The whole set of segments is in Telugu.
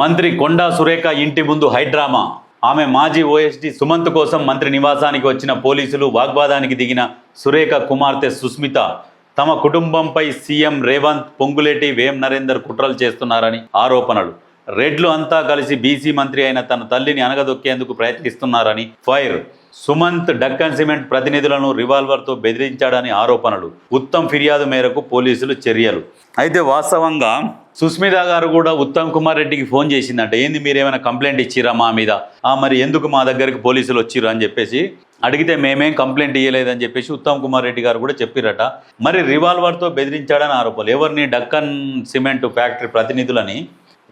మంత్రి కొండా సురేఖ ఇంటి ముందు హైడ్రామా. ఆమె మాజీ ఓఎస్డీ సుమంత్ కోసం మంత్రి నివాసానికి వచ్చిన పోలీసులు వాగ్వాదానికి దిగిన సురేఖ కుమార్తె సుస్మిత. తమ కుటుంబంపై సీఎం రేవంత్ పొంగులేటి వేం నరేందర్ కుట్రలు చేస్తున్నారని ఆరోపణలు. రెడ్లు అంతా కలిసి బీసీ మంత్రి అయిన తన తల్లిని అనగదొక్కేందుకు ప్రయత్నిస్తున్నారని ఫైర్. సుమంత్ డక్కన్ సిమెంట్ ప్రతినిధులను రివాల్వర్తో బెదిరించాడని ఆరోపణలు. ఉత్తమ్ ఫిర్యాదు మేరకు పోలీసులు చర్యలు. అయితే వాస్తవంగా సుస్మిత గారు కూడా ఉత్తమ్ కుమార్ రెడ్డికి ఫోన్ చేసిందంట. ఏంది మీరేమైనా కంప్లైంట్ ఇచ్చిరా మా మీద? ఆ మరి ఎందుకు మా దగ్గరికి పోలీసులు వచ్చిర్రు అని చెప్పేసి అడిగితే మేమేం కంప్లైంట్ ఇవ్వలేదని చెప్పేసి ఉత్తమ్ కుమార్ రెడ్డి గారు కూడా చెప్పిరట మరి రివాల్వర్తో బెదిరించాడని ఆరోపణలు. ఎవరిని డక్కన్ సిమెంట్ ఫ్యాక్టరీ ప్రతినిధులని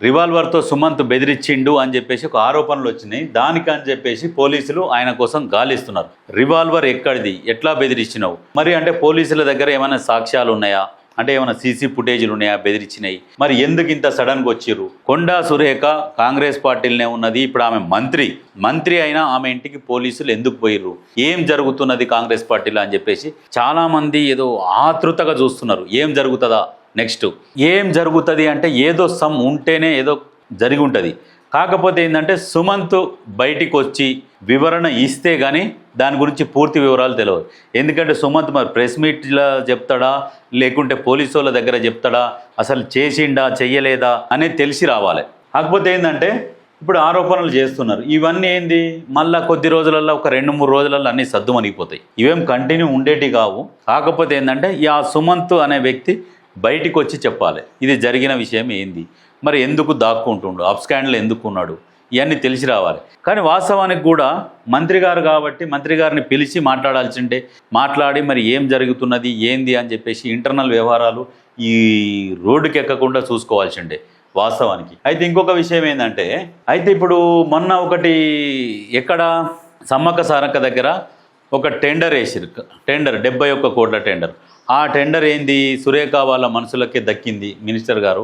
రివాల్వర్తో సుమంత్ బెదిరించిండు అని చెప్పేసి ఒక ఆరోపణలు వచ్చినాయి. దానికి అని చెప్పేసి పోలీసులు ఆయన కోసం గాలిస్తున్నారు. రివాల్వర్ ఎక్కడిది? ఎట్లా బెదిరించినావు మరి అంటే పోలీసుల దగ్గర ఏమైనా సాక్ష్యాలు ఉన్నాయా? అంటే ఏమైనా సీసీ ఫుటేజ్లు ఉన్నాయా? బెదిరించినాయి మరి ఎందుకు ఇంత సడన్గా వచ్చిర్రు? కొండా సురేఖ కాంగ్రెస్ పార్టీలనే ఉన్నది. ఇప్పుడు ఆమె మంత్రి. మంత్రి అయినా ఆమె ఇంటికి పోలీసులు ఎందుకు పోయిర్రు? ఏం జరుగుతున్నది కాంగ్రెస్ పార్టీలో అని చెప్పేసి చాలామంది ఏదో ఆతృతగా చూస్తున్నారు. ఏం జరుగుతుందా? నెక్స్ట్ ఏం జరుగుతుంది అంటే ఏదో సమ్ ఉంటేనే ఏదో జరిగి ఉంటుంది. కాకపోతే ఏంటంటే సుమంత్ బయటికి వచ్చి వివరణ ఇస్తే కానీ దాని గురించి పూర్తి వివరాలు తెలియదు ఎందుకంటే సుమంత్ మరి ప్రెస్ మీట్లో చెప్తాడా? లేకుంటే పోలీసు వాళ్ళ దగ్గర చెప్తాడా? అసలు చేసిండా? చెయ్యలేదా? అనేది తెలిసి రావాలి. కాకపోతే ఏంటంటే ఇప్పుడు ఆరోపణలు చేస్తున్నారు. ఇవన్నీ ఏంది? మళ్ళా కొద్ది రోజులలో ఒక రెండు మూడు రోజులలో అన్నీ సద్దుమణిగిపోతాయి. ఇవేం కంటిన్యూ ఉండేటి కావు. కాకపోతే ఏంటంటే ఈ ఆ సుమంత్ అనే వ్యక్తి బయటికి వచ్చి చెప్పాలి. ఇది జరిగిన విషయం ఏంది? మరి ఎందుకు దాక్కుంటుండు? అప్స్కాండ్లో ఎందుకు ఉన్నాడు ఇవన్నీ తెలిసి రావాలి. కానీ వాస్తవానికి కూడా మంత్రి గారు కాబట్టి మంత్రి గారిని పిలిచి మాట్లాడాల్సింటే మాట్లాడి మరి ఏం జరుగుతున్నది? ఏంది? అని చెప్పేసి ఇంటర్నల్ వ్యవహారాలు ఈ రోడ్డుకి ఎక్కకుండా చూసుకోవాల్సిండే వాస్తవానికి. అయితే ఇంకొక విషయం ఏంటంటే అయితే ఇప్పుడు మొన్న ఒకటి ఎక్కడ సమ్మక్క సారక్క దగ్గర ఒక టెండర్ వేసిరు. టెండర్ డెబ్బై ఒక్క కోట్ల టెండర్. ఆ టెండర్ ఏంది? సురేఖ వాళ్ళ మనసులకే దక్కింది మినిస్టర్ గారు.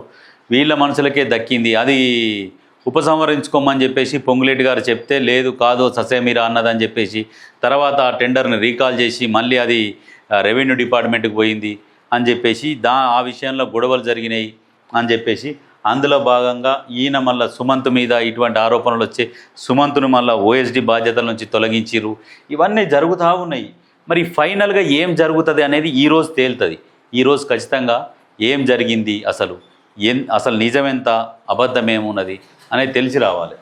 వీళ్ళ మనసులకే దక్కింది. అది ఉపసంహరించుకోమని చెప్పేసి పొంగులేటి గారు చెప్తే లేదు కాదు ససేమిరా అన్నదని చెప్పేసి తర్వాత ఆ టెండర్ని రీకాల్ చేసి మళ్ళీ అది రెవెన్యూ డిపార్ట్మెంట్కి పోయింది అని చెప్పేసి దా ఆ విషయంలో గొడవలు జరిగినాయి అని చెప్పేసి అందులో భాగంగా ఈయన మళ్ళీ సుమంత్ మీద ఇటువంటి ఆరోపణలు వచ్చి సుమంత్ను మళ్ళీ ఓఎస్డి బాధ్యతల నుంచి తొలగించిరు ఇవన్నీ జరుగుతూ ఉన్నాయి. మరి ఫైనల్గా ఏం జరుగుతుంది అనేది ఈరోజు తేలుతుంది. ఈరోజు ఖచ్చితంగా ఏం జరిగింది అసలు? ఎన్ అసలు నిజమెంత? అబద్ధమేమున్నది? అనేది తెలిసి రావాలి.